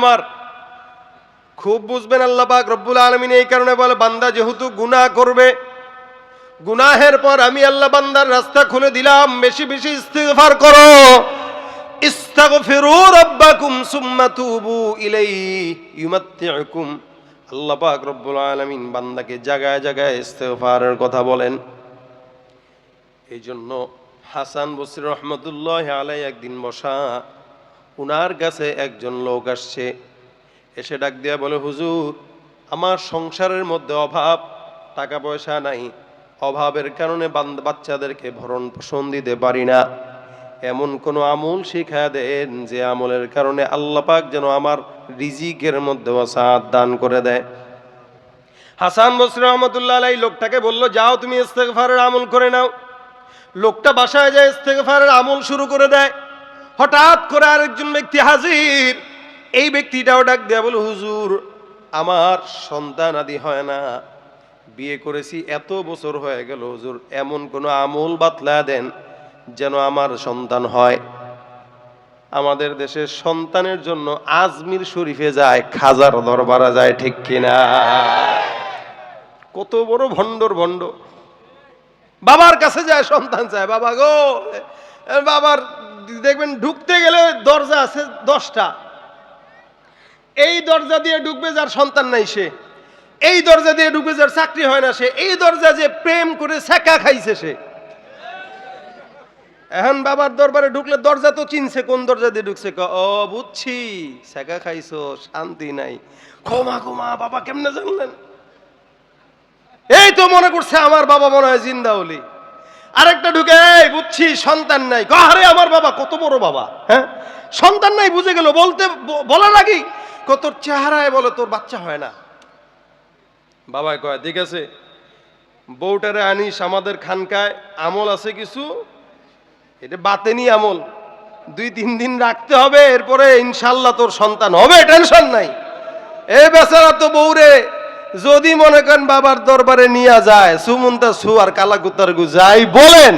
আমার। খুব বুঝবেন আল্লাহ পাক রব্বুল আলমিন এই কারণে বলে, বান্দা যেহেতু গুনাহ করবে, গুনাহের পর আমি আল্লাহ বান্দার রাস্তা খুলে দিলাম, বেশি বেশি ইস্তিগফার করো। কথা বলেন। এই জন্য হাসান বসির একদিন বসা উনার কাছে একজন লোক আসছে। এসে ডাক দিয়া বলে, হুজুর, আমার সংসারের মধ্যে অভাব টাকা পয়সা নাই। অভাবের কারণে বাচ্চাদেরকে ভরণ পোষণ দিতে পারি না। এমন কোনো আমল শিখা দেন যে আমলের কারণে আল্লাপাক যেন আমার রিজিকের মধ্যে সাথ দান করে দেয়। হাসান বসরি রহমতুল্লাহ আলাই লোকটাকে বলল, যাও তুমি ইস্তেগফারের আমল করে নাও। লোকটা বাসায় যায়, ইস্তেগফারের আমল শুরু করে দেয়। হঠাৎ করে আরেকজন ব্যক্তি হাজির। এই ব্যক্তিটাও ডাক দেয়া বলে, হুজুর, আমার সন্তান আদি হয় না। বিয়ে করেছি, এত বছর হয়ে গেল, হুজুর, এমন কোনো আমল বাতলা দেন যেন আমার সন্তান হয়। আমাদের দেশের সন্তানের জন্য আজমির শরীফে যায়, খাজার দরবারা যায়, ঠিক কিনা? কত বড় ভণ্ডর ভণ্ড। বাবার কাছে যায় সন্তান চায়, বাবা গো বাবার দেখবেন ঢুকতে গেলে দরজা আছে দশটা। এই দরজা দিয়ে ঢুকবে যার সন্তান নাই সে। এই দরজা দিয়ে ঢুকবে যার চাকরি হয় না সে। এই দরজা যে প্রেম করে সেকা খাইছে সে। এখন বাবার দরবারে ঢুকলে দরজা তো চিনছে, কোন দরজা দিয়ে ঢুকছে? ও বুঝছি সেকা খাইছো, শান্তি নাই। ক্ষমা ক্ষমা, বাবা কেমনে জানলেন? এই তো মনে করছে আমার বাবা মনে হয় জিন্দা হলি। আরেকটা ঢুকে বুঝছি, সন্তান নাই। আরে, আমার বাবা, কত বড় বাবা হ্যাঁ? সন্তান নাই, বুঝে গেল, বলতে বলার আগেই কত চেহারায় বলে, তোর বাচ্চা হয় না। বাবাই কয়, ঠিক আছে, বউটারে আনিস আমাদের খানকায়, আমল আছে কিছু? এটা বাতেনি আমল, দুই, তিন দিন রাখতে হবে, এরপরে ইনশাল্লাহ তোর সন্তান হবে, টেনশন নাই। এ বেচারা তো বউরে যদি মনে করেন বাবার দরবারে নিয়ে যায় সুমন্তা সু আর কালাকুতার যাই বলেন,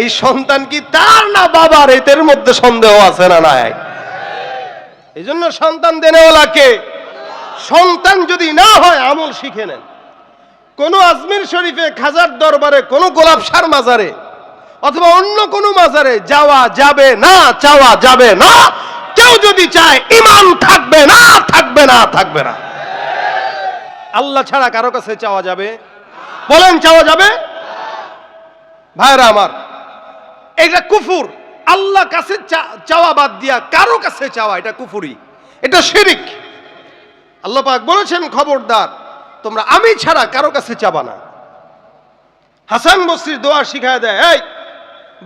এই সন্তান কি তার না বাবার? এদের মধ্যে সন্দেহ আছে না নাই? এই জন্য সন্তান দেনেওয়ালাকে সন্তান যদি না হয়, আমল শিখে নেন। কোন আজমির শরীফে, খাজার দরবারে, কোন গোলাপ সার মাজারে, অথবা অন্য কোনো মাজারে যাওয়া যাবে না, চাওয়া যাবে না। কেউ যদি চায়, ইমান থাকবে না থাকবে না থাকবে না। আল্লাহ ছাড়া কারও কাছে চাওয়া যাবে? বলেন, চাওয়া যাবে? ভাইরা আমার, এটা কুফুর। আল্লাহ কাছে চাওয়া বাদ দিয়া কারও কাছে চাওয়া, এটা কুফুরি। এটা শিরিক। আল্লাহ পাক বলেছেন, খবরদার, তোমরা আমি ছাড়া কারও কাছে চাবা না। হাসান বসরির দোয়া শিখায় দেয়, এই,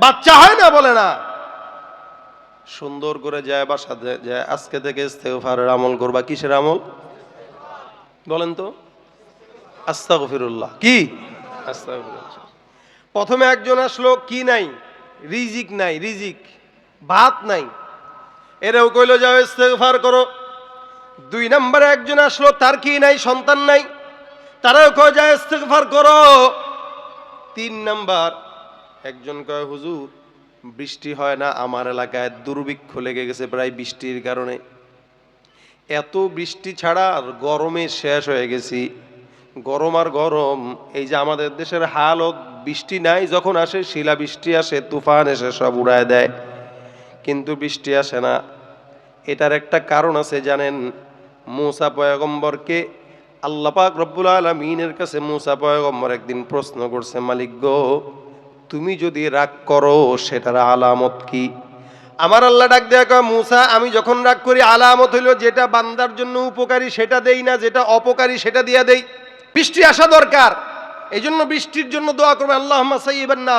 বাচ্চা হয় না বলে না? সুন্দর করে যায় বাসা যায় আজকে থেকে ইস্তেগফারের আমল করবা। কিসের আমল? বলেন তো। আস্তা আস্তাগফিরুল্লাহ। কি? আস্তাগফিরুল্লাহ। প্রথমে একজন আসলো কি নাই? রিজিক নাই রিজিক। ভাত নাই। এরাও কইলো যাও ইস্তেগফার করো। দুই নম্বরে একজন আসলো তার কি নাই? সন্তান নাই? তারাও কয় যায় ইস্তেগফার করো। তিন নাম্বার একজন কয় হুজুর বৃষ্টি হয় না? আমার এলাকায় দুর্ভিক্ষ লেগে গেছে প্রায় বৃষ্টির কারণে। এত বৃষ্টি ছাড়া আর গরমে শেষ হয়ে গেছি। গরম আর গরম, এই যে আমাদের দেশের হালত, বৃষ্টি নাই যখন আসে শিলা বৃষ্টি আসে, তুফান এসে সব উড়ায় দেয়। কিন্তু বৃষ্টি আসে না। এটার একটা কারণ আছে জানেন, মূসা পয়গম্বরকে আল্লাপাক রব্বুল আলমিনের কাছে মূসা পয়গম্বর একদিন প্রশ্ন করছে, মালিক গো, তুমি যদি রাগ করো, সেটার আলামত কি? আমার আল্লাহ ডাক দেয়া কয়, মুসা, আমি যখন রাগ করি, আলামত হইল, যেটা বান্দার জন্য উপকারী সেটা দেই না, যেটা অপকারী সেটা দিয়া দেই। বৃষ্টি আসা দরকার। এই জন্য বৃষ্টির জন্য দোয়া করবে আল্লাহ সাইবান না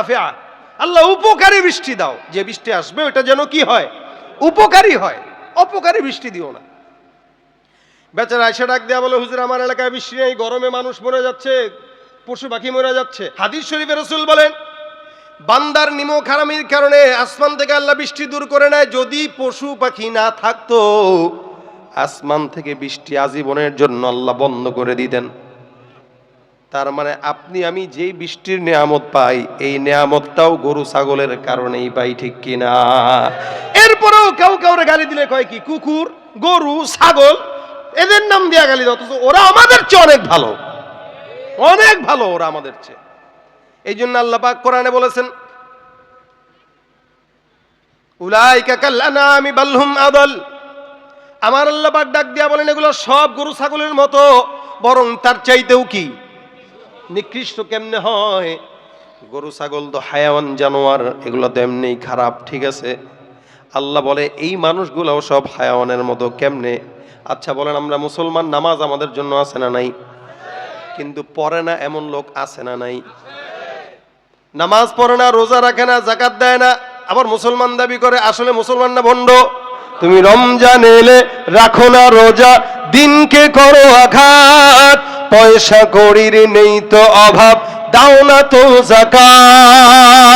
আল্লাহ, উপকারী বৃষ্টি দাও। যে বৃষ্টি আসবে ওটা যেন কি হয়? উপকারী হয়। অপকারী বৃষ্টি দিও না। বেচারা এসে ডাক দেয়া বলে, হুজুর, আমার এলাকায় বৃষ্টি নেই, গরমে মানুষ মরে যাচ্ছে, পশু পাখি মরে যাচ্ছে। হাদিস শরীফের রসুল বলেন বান্দার নিমো খারামির কারণে আসমান থেকে আল্লাহ বৃষ্টি দূর করে নেয়, যদি পশু পাখি না থাকতো, আসমান থেকে বৃষ্টি আজীবনের জন্য আল্লাহ বন্ধ করে দিতেন। তার মানে আপনি, আমি যেই বৃষ্টির নেয়ামত পাই, এই নেয়ামতটাও গরু ছাগলের কারণেই পাই, ঠিক কিনা? এরপরেও কেউ কাউরে গালি দিলে কয় কি, কুকুর, গরু, ছাগল, এদের নাম দিয়া গালি দাও ওরা আমাদের চেয়ে অনেক ভালো। অনেক ভালো ওরা আমাদের চেয়ে। এই জন্য আল্লাহ পাক কোরআনে বলেছেন কাল্লানামি বালহুম আদল। আমার আল্লাহ পাক ডাক দিয়া বলেন, এগুলো সব গরু ছাগলের মতো, বরং তার চাইতেও কি? নিকৃষ্ট কেমনে হয়? গরু ছাগল তো হায়াওয়ান জানোয়ার, এগুলো তো এমনিই খারাপ, ঠিক আছে? আল্লাহ বলে, এই মানুষগুলোও সব হায়াওয়ানের মতো, কেমনে? আচ্ছা বলেন, আমরা মুসলমান, নামাজ আমাদের জন্য আছে না নাই? কিন্তু পড়ে না এমন লোক আছে না নাই? নামাজ পড়ে না, রোজা রাখে না জাকাত দেয় না, আবার মুসলমান দাবি করে, আসলে মুসলমান না ভণ্ড। তুমি রমজান এলে রাখো না রোজা, দিনকে করো আঘাত, পয়সা করির নেই তো অভাব, দাও না তো জাকাত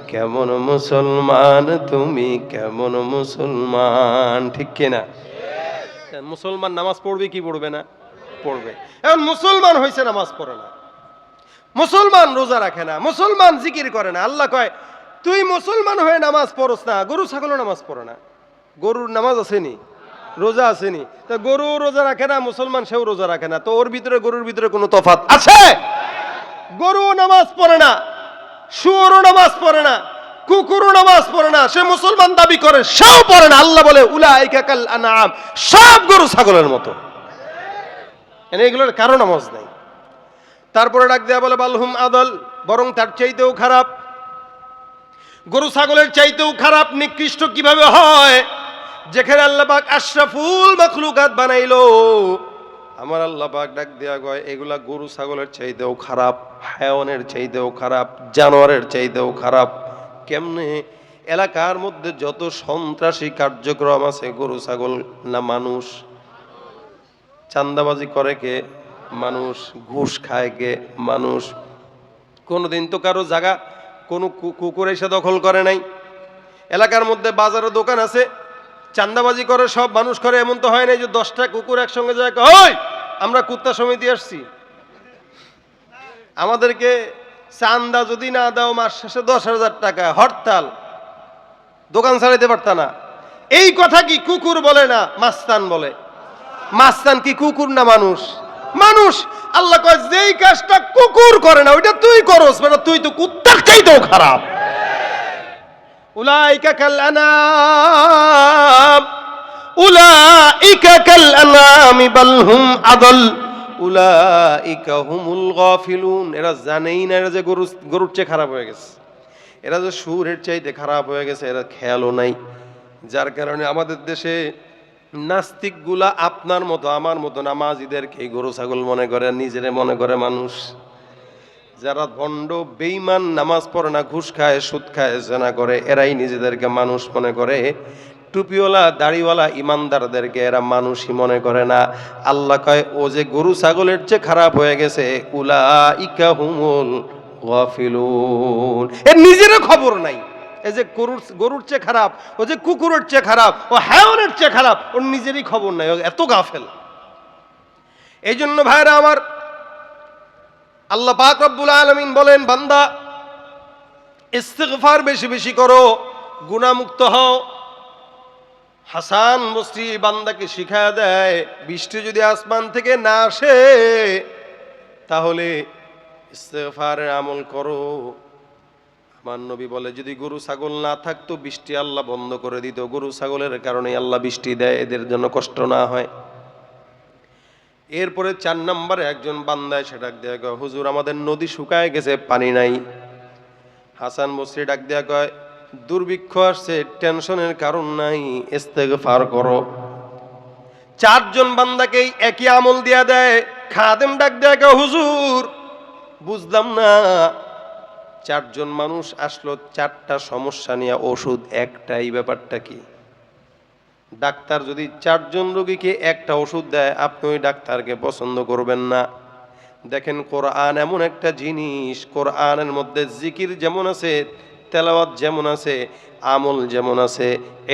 কেমন মুসলমান, তুমি কেমন মুসলমান, ঠিক কিনা? মুসলমান নামাজ পড়বে কি পড়বে না? পড়বে। এখন মুসলমান হয়েছে নামাজ পড়ে না। মুসলমান রোজা রাখে না, মুসলমান জিকির করে না। আল্লাহ কয়, তুই মুসলমান হয়ে নামাজ পড়স না, গরু, ছাগলও নামাজ পড়ে না। গরুর নামাজ আসেনি রোজা আসেনি তা গরু রোজা রাখে না, মুসলমান সেও রোজা রাখে না। তো ওর ভিতরে, গরুর ভিতরে কোনো তফাত আছে? গরু নামাজ পড়ে না। শুয়োরও নামাজ পড়ে না, কুকুরও নামাজ পড়ে না, সে মুসলমান দাবি করে, সেও পড়ে না। আল্লাহ বলে, উলাইকা আনাম সব গরু ছাগলের মতো। এগুলোর কারও নামাজ নাই। তারপরে ডাক দেয়া বলে বালহুম আদল, বরং তার চাইতেও খারাপ। গরু ছাগলের চাইতেও খারাপ, নিকৃষ্ট কীভাবে হয়? যেখানে আল্লাহ আশরাফুল মখলুকাত বানাইলো আমার আল্লাহ পাক ডাক দেয়া গয় এগুলা গরু ছাগলের চাইতেও খারাপ, হায়ওয়ানের চাইতেও খারাপ, জানোয়ারের চাইতেও খারাপ। কেমনে? এলাকার মধ্যে যত সন্ত্রাসী কার্যক্রম আছে, গরু ছাগল না মানুষ। চান্দাবাজি করে কে? মানুষ। ঘুষ খায় কে? মানুষ। কোনোদিন তো কারও জায়গা, কোনো কুকুর এসে দখল করে নাই। এলাকার মধ্যে বাজারে দোকান আছে চান্দাবাজি করে সব মানুষ করে, এমন তো হয় নাই যে দশটা কুকুর একসঙ্গে যায় ওই! আমরা কুত্তা সমিতি আসছি। আমাদেরকে চান্দা যদি না দাও, মাস শেষে দশ হাজার টাকা, হরতাল। দোকান ছাড়াইতে পারতা না। এই কথা কি কুকুর বলে না মাস্তান বলে? মাস্তান কি কুকুর না মানুষ? মানুষ! আল্লাহ কয়, যেই কাজটা কুকুর করে না, ওইটা তুই করস মানে তুই তো কুত্তার চাইতেও খারাপ। উলাইকা কাল উলাইকা কাল আনামি বাল হুম আদল। উলাইকা হুমুল গাফিলুন। এরা জানেই না, এরা যে গরু গরুর চেয়ে খারাপ হয়ে গেছে। এরা যে সুরের চাইতে খারাপ হয়ে গেছে, এরা খেয়ালও নাই। যার কারণে আমাদের দেশে নাস্তিকগুলা আপনার মতো, আমার মতো নামাজিদেরকে গরু ছাগল মনে করে নিজেরে মনে করে মানুষ। যারা ভণ্ড বেইমান নামাজ পড়ে না, ঘুষ খায়, সুদ খায়, জেনা করে, এরাই নিজেদেরকে মানুষ মনে করে। টুপিওয়ালা, দাড়িওয়ালা ইমানদারদেরকে এরা মানুষই মনে করে না। আল্লাহ কয়, ও যে গরু ছাগলের চেয়ে খারাপ হয়ে গেছে উলা ইকা হুমুল এর নিজেরও খবর নাই। এই যে গরুর গরুর চেয়ে খারাপ, ও যে কুকুরের চেয়ে খারাপ, ও হায়নের চেয়ে খারাপ, ওর নিজেরই খবর নাই। এত গাফেল। এই জন্য ভাইরা আমার, আল্লাহ পাক রব্বুল আলমিন বলেন, বান্দা, ইস্তেগফার বেশি বেশি করো গুণামুক্ত হও হাসান বস্রি বান্দাকে শিখা দেয়, বৃষ্টি যদি আসমান থেকে না আসে, তাহলে ইস্তেগফারের আমল করো। আমার নবী বলে, যদি গরু ছাগল না থাকতো, বৃষ্টি আল্লাহ বন্ধ করে দিত। গরু ছাগলের কারণে আল্লাহ বৃষ্টি দেয়, এদের জন্য কষ্ট না হয়। এরপরে চার নম্বরে একজন বান্দায় সেটা দেয়া কয়, হুজুর, আমাদের নদী শুকায় গেছে, পানি নাই। হাসান বসরি ডাক দেয়া কয় দুর্ভিক্ষ আসছে, টেনশনের কারণ নাই, ইস্তেগফার করো। চারজন বান্দাকেই একই আমল দিয়া দেয়, খাদেম ডাক দেয়া হুজুর, বুঝলাম না। চারজন মানুষ আসলো, চারটা সমস্যা নিয়ে ওষুধ একটাই ব্যাপারটা কি? ডাক্তার যদি চারজন রোগীকে একটা ওষুধ দেয়, আপনি ওই ডাক্তারকে পছন্দ করবেন না। দেখেন, কোরআন এমন একটা জিনিস, কোরআনের মধ্যে জিকির যেমন আছে তেলাওয়াত যেমন আছে, আমল যেমন আছে,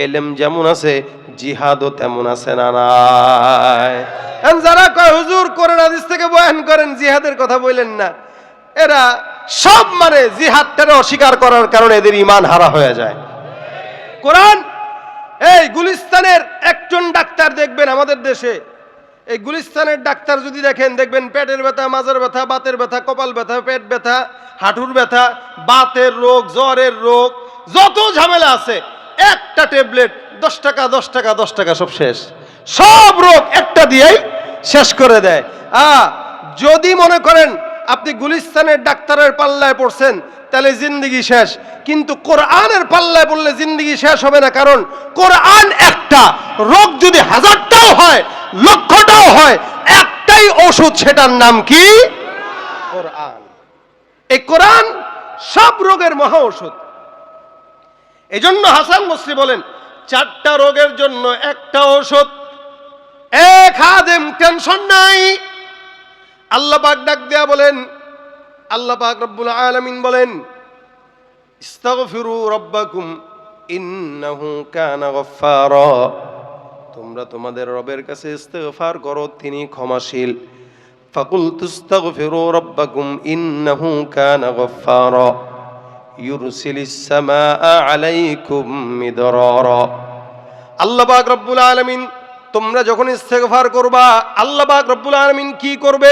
এলেম যেমন আছে, জিহাদও তেমন আছে না যারা কয়, হুজুর, কোরআন, হাদিস থেকে বয়ান করেন, জিহাদের কথা বললেন না। এরা সব মানে জিহাদটারে অস্বীকার করার কারণে এদের ইমান হারা হয়ে যায়। কোরআন, এই গুলিস্তানের একজন ডাক্তার দেখবেন আমাদের দেশে এই গুলিস্তানের ডাক্তার যদি দেখেন, দেখবেন পেটের ব্যথা, মাজার ব্যথা, বাতের ব্যথা, কপাল ব্যথা, পেট ব্যথা, হাঁটুর ব্যথা, বাতের রোগ, জ্বরের রোগ, যত ঝামেলা আছে, একটা ট্যাবলেট, দশ টাকা দশ টাকা দশ টাকা সব শেষ। সব রোগ একটা দিয়েই শেষ করে দেয়। আ, যদি মনে করেন আপনি গুলিস্তানের ডাক্তারের পাল্লায় পড়ছেন, তাহলে জিন্দগি শেষ। কিন্তু কোরআনের পাল্লায় পড়লে জিন্দগি শেষ হবে না, কারণ কোরআন একটা, রোগ যদি হাজারটাও হয়, লক্ষটাও হয়, একটাই ওষুধ, সেটার নাম কি? কোরআন। এই কোরআন সব রোগের মহা ওষুধ। এই জন্য হাসান বসরি বলেন, চারটা রোগের জন্য একটা ওষুধ। এক হাদেম টেনশন নাই আল্লাহ পাক ডাক দেয়া বলেন, আল্লাহ রব্বুল আলামিন বলেন, ইস্তাগফিরু রাব্বাকুম ইন্নাহু কানা গফফারা। তোমরা তোমাদের রবের কাছে ইস্তেগফার করো, তিনি ক্ষমাশীল। ফাকুল তুস্তাগফিরু রাব্বাকুম ইন্নাহু কানা গফফারা। ইউরসিলিস সামাআ আলাইকুম মিদরারা। আল্লাহ পাক রব্বুল আলামিন, তোমরা যখন ইস্তেগফার করবা, আল্লাহ পাক রব্বুল আলামিন কি করবে?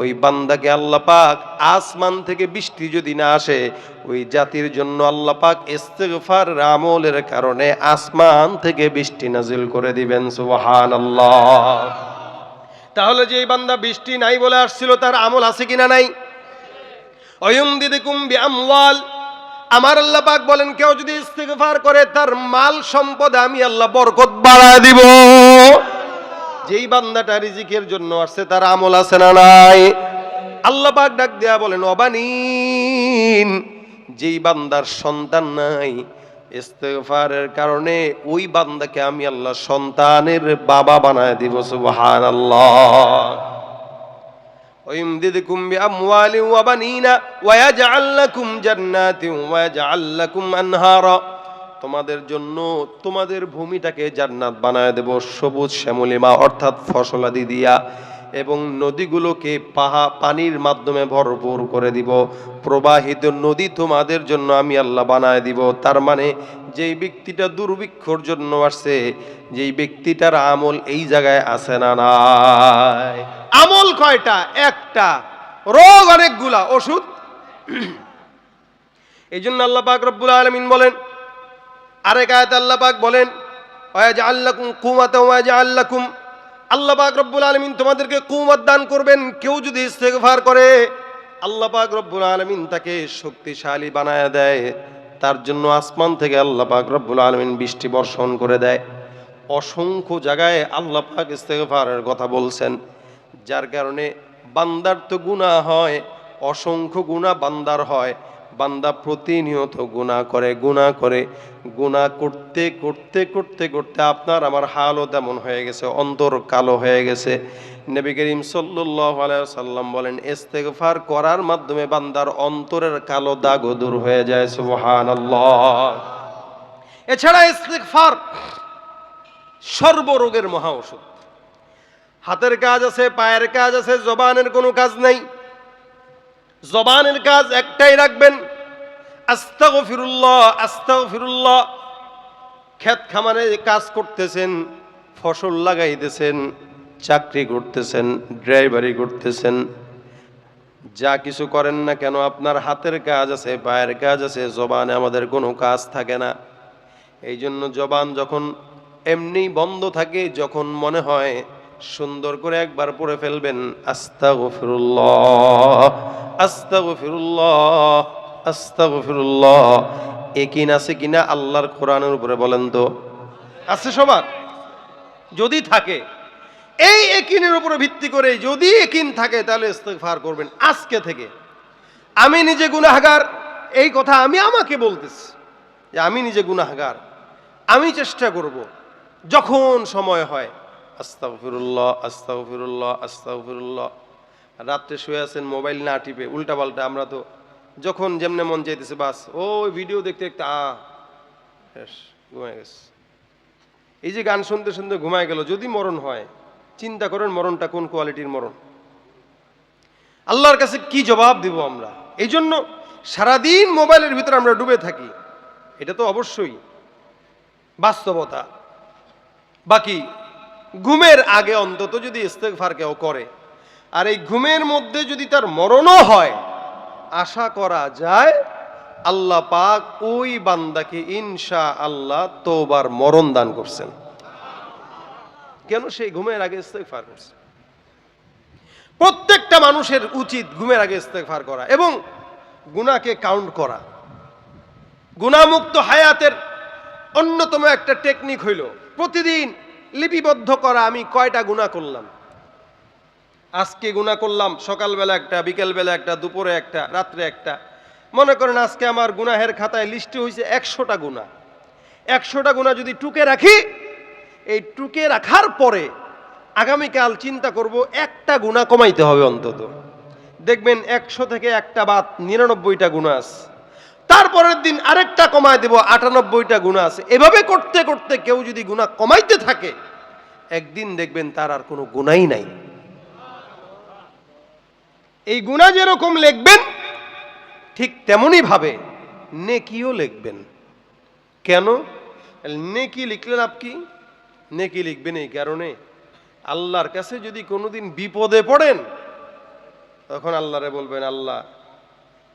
ওই বান্দাকে আল্লাহ পাক আসমান থেকে বৃষ্টি যদি না আসে, ওই জাতির জন্য আল্লাহ পাক ইস্তেগফার আমলের কারণে আসমান থেকে বৃষ্টি নাজিল করে দিবেন, সুবহানাল্লাহ। তাহলে যে বান্দা বৃষ্টি নাই বলে আসছিল, তার আমল আছে কিনা নাই? অয়ুম দিদিকুম আমওয়াল আমার আল্লাহ পাক বলেন, কেউ যদি ইস্তিগফার করে, তার মাল সম্পদ আমি আল্লাহ বরকত বাড়ায় দিব। যেই বান্দাটা রিজিকের জন্য আসছে তার আমল আছে না নাই আল্লাহ পাক ডাক দেয়া বলেন অবানিন যেই বান্দার সন্তান নাই ইস্তেগফারের কারণে ওই বান্দাকে আমি আল্লাহ সন্তানের বাবা বানায় দিব সুবহানাল্লাহ ويمددكم بأموال وبنين ويجعل لكم جنات ويجعل لكم أنهارا তোমাদের জন্য তোমাদের ভূমিটাকে জান্নাত বানায় দেব সবুজ শ্যামলিমা অর্থাৎ ফসলাদি দিয়া এবং নদীগুলোকে পাহা পানির মাধ্যমে ভরপুর করে দিব। প্রবাহিত নদী তোমাদের জন্য আমি আল্লাহ বানায় দিব। তার মানে যেই ব্যক্তিটা দুর্ভিক্ষর জন্য আসছে যেই ব্যক্তিটার আমল এই জায়গায় আছে না নাই? আমল কয়টা? একটা। রোগ অনেকগুলা ওষুধ। এই জন্য আল্লাহ পাক রব্বুল আলমিন বলেন আরেক আয়াত আল্লাহ পাক বলেন ওয়াজ আল্লাকুম কুমাতা আল্লাহ পাক রব্বুল আলমিন তোমাদেরকে কুমত দান করবেন, কেউ যদি ইস্তেগফার করে, আল্লাহ পাক রব্বুল আলমিন তাকে শক্তিশালী বানায় দেয়। তার জন্য আসমান থেকে আল্লাহ পাক রব্বুল আলমিন বৃষ্টি বর্ষণ করে দেয়। অসংখ্য জায়গায় আল্লাহ পাক ইস্তেগফারের কথা বলছেন, যার কারণে বান্দার তো গুণা হয়, অসংখ্য গুণা বান্দার হয়। বান্দা প্রতিনিয়ত গুণা করে গুণা করে গুণা করতে করতে করতে করতে আপনার আমার হালও তেমন হয়ে গেছে, অন্তর কালো হয়ে গেছে। নবী করিম সাল্লাহ সাল্লাম বলেন, ইস্তেগফার করার মাধ্যমে বান্দার অন্তরের কালো দাগও দূর হয়ে যায়, সুবহানাল্লাহ। এছাড়া ইস্তেগফার সর্বরোগের মহা ওষুধ। হাতের কাজ আছে, পায়ের কাজ আছে, জবানের কোনো কাজ নাই। জবানের কাজ একটাই রাখবেন আস্তাগফিরুল্লাহ আস্তাগফিরুল্লাহ। ক্ষেত খামারে কাজ করতেছেন, ফসল লাগাইতেছেন, চাকরি করতেছেন, ড্রাইভারি করতেছেন, যা কিছু করেন না কেন, আপনার হাতের কাজ আছে, পায়ের কাজ আছে, জবানে আমাদের কোনো কাজ থাকে না। এই জন্য জবান যখন এমনি বন্ধ থাকে, যখন মনে হয় সুন্দর করে একবার পড়ে ফেলবেন, আস্তাগফিরুল্লাহ আস্তাগফিরুল্লাহ। আস্তাগফিরুল্লাহ। একিন আছে কিনা আল্লাহর কোরআনের উপরে বলেন তো। আছে সবার? যদি থাকে, এই একিনের উপরে ভিত্তি করে যদি একিন থাকে, তাহলে ইস্তেগফার করবেন আজকে থেকে। আমি নিজে গুনাহগার, এই কথা আমি আমাকে বলতেছি যে আমি নিজে গুনাহগার, আমি চেষ্টা করব যখন সময় হয়। আস্তাগফিরুল্লাহ আস্তাগফিরুল্লাহ আস্তাগফিরুল্লাহ। রাত্রে শুয়ে আছেন, মোবাইল না টিপে উল্টা পাল্টা আমরা তো যখন যেমনে মন চাইতেছে, বাস। ও ভিডিও দেখতে দেখতে আ ঘুমায় গেছে। এই যে গান শুনতে শুনতে ঘুমায় গেল, যদি মরণ হয়, চিন্তা করেন মরণটা কোন কোয়ালিটির মরণ? আল্লাহর কাছে কি জবাব দিব আমরা? এই জন্য সারাদিন মোবাইলের ভিতরে আমরা ডুবে থাকি। এটা তো অবশ্যই বাস্তবতা। বাকি, ঘুমের আগে অন্তত যদি ইস্তেগফার কেউ করে, আর এই ঘুমের মধ্যে যদি তার মরণও হয় আশা করা যায়, আল্লাহ পাক ওই বান্দাকে ইনশা আল্লাহ তোবার মরণ দান করছেন। কেন সেই ঘুমের আগে ইস্তেগফার করছে? প্রত্যেকটা মানুষের উচিত ঘুমের আগে ইস্তেগফার করা এবং গুনাহকে কাউন্ট করা। গুণামুক্ত হায়াতের অন্যতম একটা টেকনিক হইল, প্রতিদিন লিপিবদ্ধ করা। আমি কয়টা গুনাহ করলাম? আজকে গুনাহ করলাম, সকালবেলা একটা, বিকেলবেলা একটা, দুপুরে একটা, রাত্রে একটা। মনে করেন আজকে আমার গুনাহের খাতায় লিস্টে হয়েছে একশোটা গুণা একশোটা গুণা যদি টুকে রাখি, এই টুকে রাখার পরে আগামীকাল চিন্তা করব একটা গুণা কমাইতে হবে অন্তত। দেখবেন একশো থেকে একটা বাদ নিরানব্বইটা গুণা আছে। তারপরের দিন আরেকটা কমায় দেব, আটানব্বইটা গুণা আছে। এভাবে করতে করতে কেউ যদি গুণা কমাইতে থাকে, একদিন দেখবেন তার আর কোনো গুণাই নাই। এই গুণা যেরকম লিখবেন, ঠিক তেমনই ভাবে নেকিও লিখবেন। কেন? নেকি লিখলেন আপনি নেকি লিখবেন এই কারণে আল্লাহর কাছে যদি কোনোদিন বিপদে পড়েন, তখন আল্লাহরে বলবেন, আল্লাহ,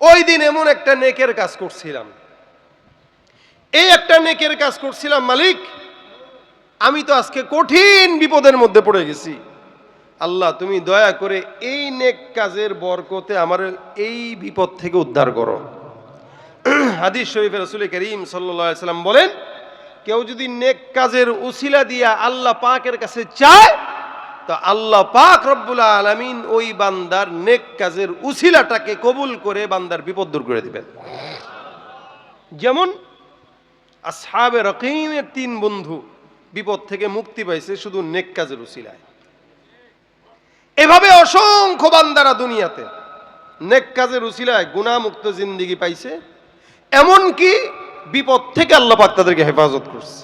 ওই দিন এমন একটা নেকের কাজ করছিলাম। এই একটা নেকের কাজ করছিলাম মালিক, আমি তো আজকে কঠিন বিপদের মধ্যে পড়ে গেছি। আল্লাহ, তুমি দয়া করে এই নেক কাজের বরকতে আমার এই বিপদ থেকে উদ্ধার করো। হাদিস শরীফের রসুল করিম সাল্লাম বলেন, কেউ যদি নেক কাজের উসিলা দিয়া আল্লাহ পাকের কাছে চায়, তো আল্লাহ পাক রব্বুল আলমিন ওই বান্দার নেক কাজের উসিলাটাকে কবুল করে বান্দার বিপদ দূর করে দিবেন। যেমন আসহাবে রকিমের তিন বন্ধু বিপদ থেকে মুক্তি পাইছে শুধু নেক কাজের উসিলায়। এভাবে অসংখ্য বান্দারা দুনিয়াতে নেক কাজের উসিলায় গুণামুক্ত জিন্দিগি পাইছে, এমনকি বিপদ থেকে আল্লাহ পাক তাদেরকে হেফাজত করছে।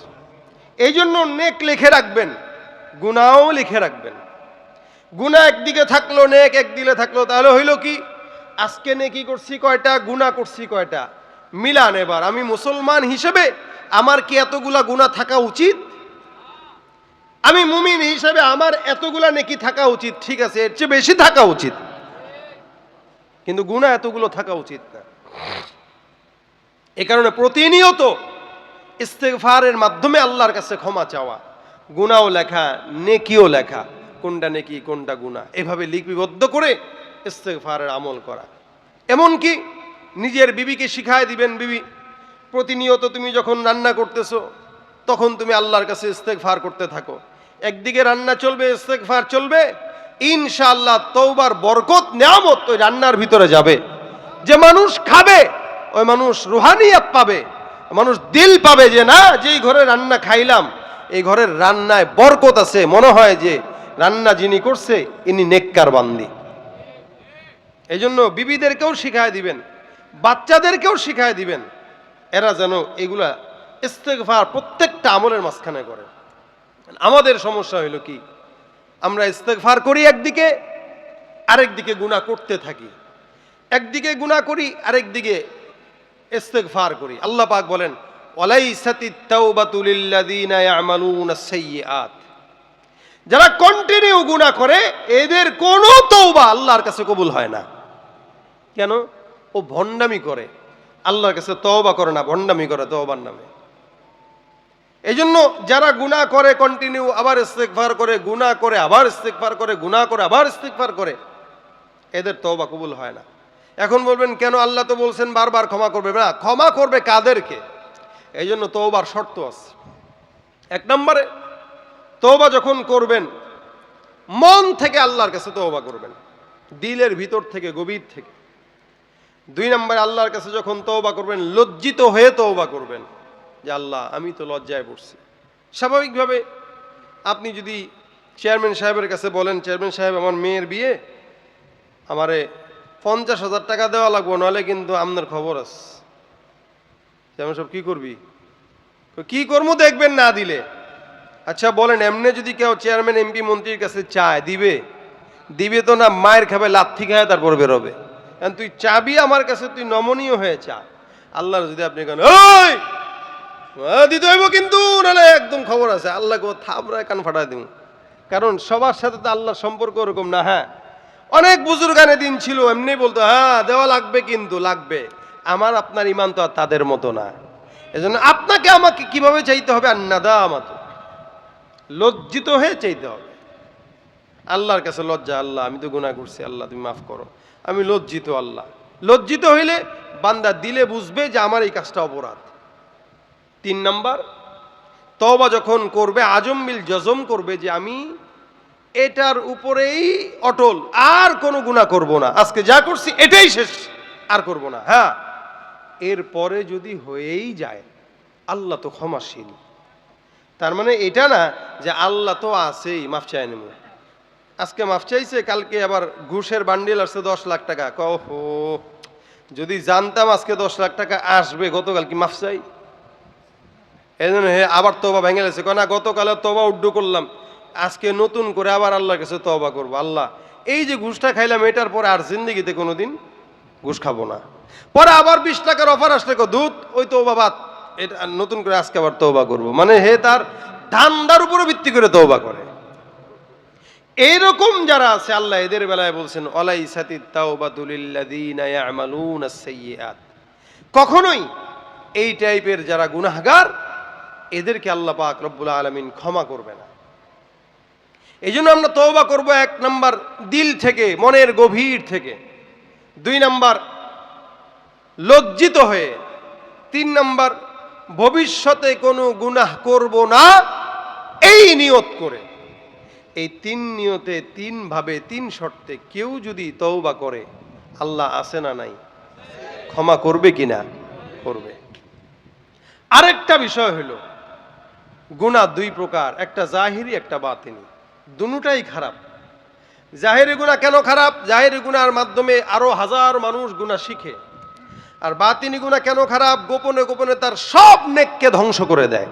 এই জন্য নেক লিখে রাখবেন গুণাও লিখে রাখবেন। গুণা একদিকে থাকল, নেক একদিকে থাকল, তাহলে হইল কি? আজকে নেকি করছি কয়টা গুণা করছি কয়টা? মিলান এবার। আমি মুসলমান হিসেবে আমার কি এতগুলা গুণা থাকা উচিত? আমি মুমিন হিসাবে আমার এতগুলা নেকি থাকা উচিত, ঠিক আছে, এর চেয়ে বেশি থাকা উচিত। কিন্তু গুণা এতগুলো থাকা উচিত না। এ কারণে প্রতিনিয়ত ইস্তেগফারের মাধ্যমে আল্লাহর কাছে ক্ষমা চাওয়া। গুণাও লেখা, নেকিও লেখা, কোনটা নেকি, কোনটা গুণা এভাবে লিপিবদ্ধ করে ইস্তেগফারের আমল করা। এমনকি নিজের বিবিকে শিখায় দিবেন, বিবি, প্রতিনিয়ত তুমি যখন রান্না করতেছো, তখন তুমি আল্লাহর কাছে ইস্তেগফার করতে থাকো। একদিকে রান্না চলবে, ইস্তেগফার চলবে, ইনশাআল্লাহ তৌবার বরকত, নেয়ামত ওই রান্নার ভিতরে যাবে। যে মানুষ খাবে, ওই মানুষ রুহানিয়াত পাবে মানুষ দিল পাবে যে, না, যেই ঘরে রান্না খাইলাম, এই ঘরের রান্নায় বরকত আছে। মনে হয় যে, রান্না যিনি করছে, ইনি নেককার বান্দি। এই জন্য বিবিদেরকেও শিখায় দিবেন, বাচ্চাদেরকেও শিখায় দিবেন, এরা যেন এগুলা ইস্তেগফার প্রত্যেকটা আমলের মাঝখানে করে। আমাদের সমস্যা হইল কি? আমরা ইস্তেগফার করি একদিকে, আরেকদিকে গুনাহ করতে থাকি। একদিকে গুনাহ করি, আরেকদিকে ইস্তেগফার করি। আল্লাহ পাক বলেন যারা কন্টিনিউ গুনাহ করে, এদের কোনো তওবা আল্লাহর কাছে কবুল হয় না। কেন? ও ভণ্ডামি করে। আল্লাহর কাছে তওবা করে না, ভণ্ডামি করে তওবার নামে। এই জন্য যারা গুনাহ করে কন্টিনিউ আবার ইস্তেকফার করে, গুনাহ করে, আবার ইস্তেকফার করে, গুনাহ করে, আবার ইস্তেকফার করে, এদের তওবা কবুল হয় না। এখন বলবেন, কেন আল্লাহ তো বলছেন বারবার ক্ষমা করবে? না, ক্ষমা করবে কাদেরকে? এই জন্য তওবার শর্ত আছে। এক নম্বরে, তওবা যখন করবেন, মন থেকে আল্লাহর কাছে তওবা করবেন, দিলের ভিতর থেকে, গভীর থেকে। দুই নম্বরে, আল্লাহর কাছে যখন তওবা করবেন, লজ্জিত হয়ে তওবা করবেন। যে আল্লাহ, আমি তো লজ্জায় পড়ছি। স্বাভাবিকভাবে আপনি যদি চেয়ারম্যান সাহেবের কাছে বলেন, চেয়ারম্যান সাহেব, আমার মেয়ের বিয়ে, আমারে পঞ্চাশ হাজার টাকা দেওয়া লাগবো, নাহলে কিন্তু আপনার খবর আছে। চেয়ারম্যান সাহেব, কী করবি? কি করব দেখবেন না দিলে। আচ্ছা বলেন, এমনি যদি কেউ চেয়ারম্যান, এমপি, মন্ত্রীর কাছে চায়, দিবে? দিবে তো না, মায়ের খাবে, লাথি খায়, তারপর বেরোবে। কারণ তুই চাবি আমার কাছে, তুই নমনীয় হয়ে চা। আল্লাহর যদি আপনি কেন ওই দিতে হইব কিন্তু একদম খবর আছে, আল্লাহকে থামরায় কান ফাটা দিব কারণ সবার সাথে তো আল্লাহর সম্পর্ক ওরকম না হ্যাঁ? অনেক বুজুর্গানে দিন ছিল, এমনি বলতো হ্যাঁ দেওয়া লাগবে কিন্তু, লাগবে। আমার, আপনার ইমান তো আর তাদের মতো না। এজন্য আপনাকে আমাকে কীভাবে চাইতে হবে? আন্নাদা আমাতো। লজ্জিত হয়ে চাইতে হবে। আল্লাহর কাছে লজ্জা, আল্লাহ, আমি তো গুণা করছি, আল্লাহ, তুমি মাফ করো। আমি লজ্জিত আল্লাহ। লজ্জিত হইলে বান্দা দিলে বুঝবে যে আমার এই কাজটা অপরাধ। তিন নাম্বার তবা যখন করবে, আজম বিল জজম করবে যে আমি এটার উপরেই অটল, আর কোনো গুণা করব না। আজকে যা করছি, এটাই শেষ, আর করব না। হ্যাঁ এরপরে যদি হয়েই যায়, আল্লাহ তো ক্ষমাশীল। তার মানে এটা না যে আল্লাহ তো আছেই, মাফ চাই নেব। আজকে মাফ চাইছে, কালকে আবার ঘুষের বান্ডিল আসছে দশ লাখ টাকা। কহো, যদি জানতাম আজকে দশ লাখ টাকা আসবে, গতকাল কি মাফ চাই? এই জন্য হে আবার তোবা ভেঙে গেছে। না গতকালে তোবা উড্ডু করলাম। আজকে নতুন করে আবার আল্লাহর কাছে তবা করব। আল্লাহ, এই যে ঘুষটা খাইলাম, এটার পরে আর জিন্দিগিতে কোনোদিন ঘুষ খাব না। পরে আবার বিশ টাকার অফার আসলে দুধ ওই তো বাবা এটা নতুন করে আজকে আবার তৌবা করব। মানে হে তার ধান্দার উপরে ভিত্তি করে তৌবা করে। এইরকম যারা আছে, আল্লাহ এদের বেলায় বলছেন অলাই সাইয়্যাত। কখনোই এই টাইপের যারা গুনাহগার এদেরকে আল্লাহ পাক রব্বুল আলামিন ক্ষমা করবে না। এই জন্য আমরা তওবা করব এক নম্বর দিল থেকে, মনের গভীর থেকে। দুই নম্বর লজ্জিত হয়ে, তিন নম্বর ভবিষ্যতে কোনো গুনাহ করব না, এই নিয়ত করে। এই তিন নিয়তে তিন ভাবে, তিন শর্তে কেউ যদি তওবা করে, আল্লাহ আছে না নাই? ক্ষমা করবে কি না করবে। আরেকটা বিষয় হলো গুনাহ দুই প্রকার, একটা জাহিরি, একটা বাতিনি। দুটাই খারাপ। জাহেরি গুণা কেন খারাপ? জাহেরি গুণার মাধ্যমে আরও হাজার মানুষ গুণা শিখে। আর বাতিনি গুণা কেন খারাপ? গোপনে গোপনে তার সব নেককে ধ্বংস করে দেয়।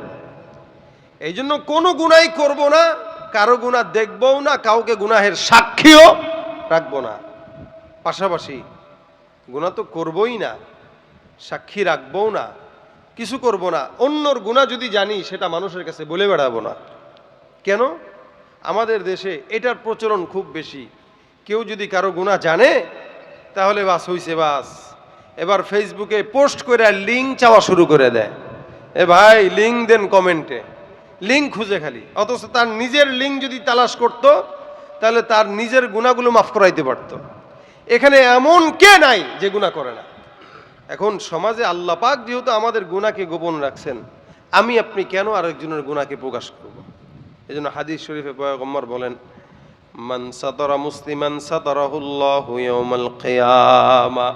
এই জন্য কোনো গুণাই করব না, কারও গুণা দেখবও না, কাউকে গুনাহের সাক্ষীও রাখব না। পাশাপাশি গুণা তো করবই না, সাক্ষী রাখবও না। কিছু করব না। অন্যর গুণা যদি জানি, সেটা মানুষের কাছে বলে বেড়াবো না। কেন? আমাদের দেশে এটার প্রচলন খুব বেশি। কেউ যদি কারও গুণা জানে, তাহলে বাস হইছে বাস। এবার ফেসবুকে পোস্ট করে লিঙ্ক চাওয়া শুরু করে দেয়। এ ভাই, লিঙ্ক দেন কমেন্টে। লিঙ্ক খুঁজে খালি। অথচ তার নিজের লিঙ্ক যদি তালাশ করত, তাহলে তার নিজের গুণাগুলো মাফ করাইতে পারত। এখানে এমন কে নাই যে গুণা করে না? এখন সমাজে আল্লাহ পাক যেহেতু আমাদের গুণাকে গোপন রাখছেন, আমি আপনি কেন আরেকজনের গুণাকে প্রকাশ করব? এই জন্য হাদিস শরীফে পয়গম্বর বলেন, মান সাতরা মুসলিমান সাতরাহুল্লাহু ইয়াউমাল কিয়ামা।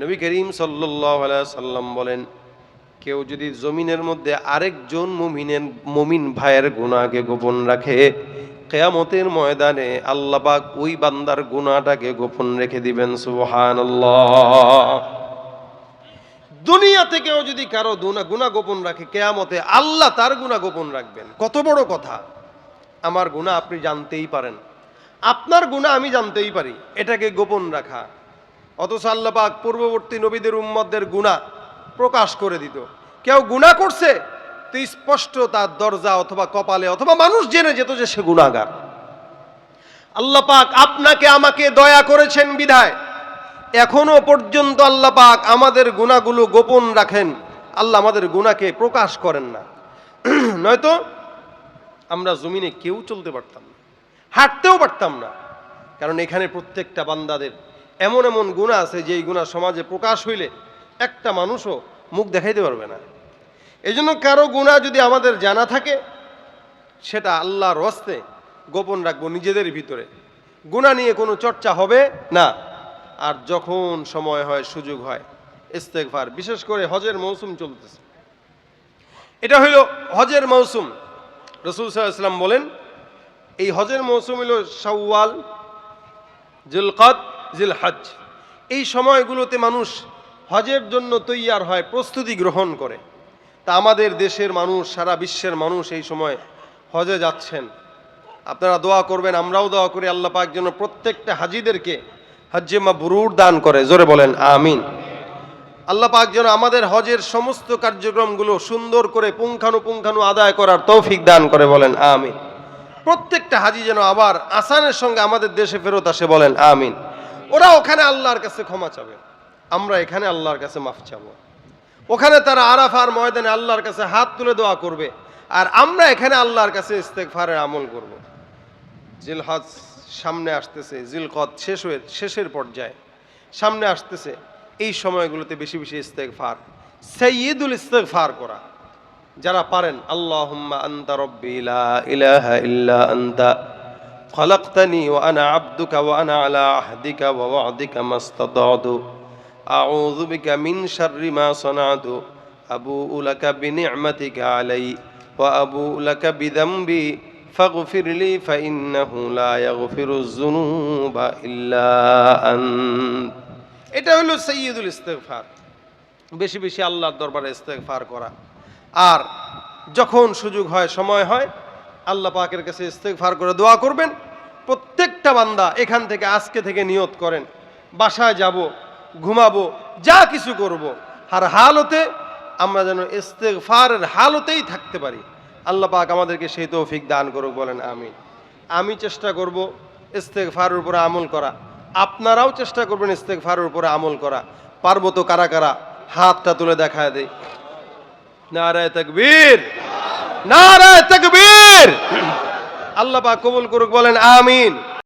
নবী করিম আলাইহি সাল্লাম বলেন, কেউ যদি জমিনের মধ্যে আরেকজন মুমিনের, মুমিন ভাইয়ের গুণাকে গোপন রাখে কেয়ামতের ময়দানে আল্লাহ পাক ওই বান্দার গুনাহটাকে গোপন রেখে দিবেন, সুবহানাল্লাহ। দুনিয়া থেকেও যদি কারও গুণা গোপন রাখে, কেয়ামতে আল্লাহ তার গুণা গোপন রাখবেন। কত বড় কথা। আমার গুণা আপনি জানতেই পারেন। আপনার গুণা আমি জানতেই পারি, এটাকে গোপন রাখা। অথচ আল্লাহ পাক পূর্ববর্তী নবীদের উম্মতদের গুণা প্রকাশ করে দিত। কেউ গুণা করছে তো স্পষ্ট তার দরজা অথবা কপালে অথবা মানুষ জেনে যেত যে সে গুণাগার আল্লাহ পাক আপনাকে আমাকে দয়া করেছেন বিধায়। এখনও পর্যন্ত আল্লাহ পাক আমাদের গুণাগুলো গোপন রাখেন। আল্লাহ আমাদের গুণাকে প্রকাশ করেন না। নয়তো আমরা জমিনে কেউ চলতে পারতাম না, হাঁটতেও পারতাম না। কারণ এখানে প্রত্যেকটা বান্দাদের এমন এমন গুণা আছে, যেই গুণা সমাজে প্রকাশ হইলে একটা মানুষও মুখ দেখাইতে পারবে না। এই জন্য কারও গুণা যদি আমাদের জানা থাকে, সেটা আল্লাহর হস্তে গোপন রাখব নিজেদের ভিতরে। গুণা নিয়ে কোনো চর্চা হবে না। আর যখন সময় হয়, সুযোগ হয় ইস্তেকভার বিশেষ করে হজের মৌসুম চলতেছে। এটা হইল হজের মৌসুম। রসুল সাল্লাম বলেন, এই হজের মৌসুম হইল শাওয়াল, জিলকত জিল হজ এই সময়গুলোতে মানুষ হজের জন্য তৈয়ার হয়, প্রস্তুতি গ্রহণ করে। তা আমাদের দেশের মানুষ, সারা বিশ্বের মানুষ এই সময় হজে যাচ্ছেন। আপনারা দোয়া করবেন, আমরাও দোয়া করি, আল্লাহ পাক যেন প্রত্যেকটা হাজিদেরকে হজ্জে মাবরুর দান করে। জোরে বলেন, আমিন। আল্লাহ পাক যেন আমাদের হজের সমস্ত কার্যক্রমগুলো সুন্দর করে পুঙ্খানুপুঙ্খানু আদায় করার তৌফিক দান করে বলেন, আমিন। প্রত্যেকটা হাজি যেন আবার আসানের সঙ্গে আমাদের দেশে ফেরত আসে বলেন, আমিন। ওরা ওখানে আল্লাহর কাছে ক্ষমা চাবে। আমরা এখানে আল্লাহর কাছে মাফ চাবো। ওখানে তারা আরাফার ময়দানে আল্লাহর কাছে হাত তুলে দোয়া করবে আর আমরা এখানে আল্লাহর কাছে ইস্তেকফারের আমল করব জিলহজ সামনে আসতেছে জিলকদ শেষ হয়ে শেষের পর্যায়ে সামনে আসতেছে এই সময়গুলোতে বেশি বেশি ইস্তেকফার সৈয়দুল ইস্তেকফার করা যারা পারেন আল্লাহুম্মা আনতা রব্বি লা ইলাহা ইল্লা আনতা خلقتني وأنا عبدك وأنا على عهدك ووعدك ما استطعت أعوذ بك من شر ما صنعت أبوء لك بنعمتك علي وأبوء لك بذنبي فاغفر لي فإنه لا يغفر الذنوب إلا أنت এটা হলো সৈয়দুল ইস্তেগফার বেশি বেশি আল্লাহর দরবারে ইস্তেগফার করা আর যখন সুযোগ হয় সময় হয় আল্লাহ পাকের কাছে ইস্তেগফার করে দোয়া করবেন প্রত্যেকটা বান্দা এখান থেকে আজকে থেকে নিয়ত করেন বাসায় যাব ঘুমাবো, যা কিছু করব। আর হালতে আমরা যেন ইস্তেগফারের হালতেই থাকতে পারি। আল্লাহ পাক আমাদেরকে সেই তৌফিক দান করুক, বলেন আমি আমি চেষ্টা করব ইস্তেগফারের উপরে আমল করা। আপনারাও চেষ্টা করবেন ইস্তেগফারের উপরে আমল করা। পারব তো কারা কারা? হাতটা তুলে দেখায় দেয় নারায় তকবীর! নারায় তকবীর! আল্লাহ পাক কবুল করুক, বলেন আমিন।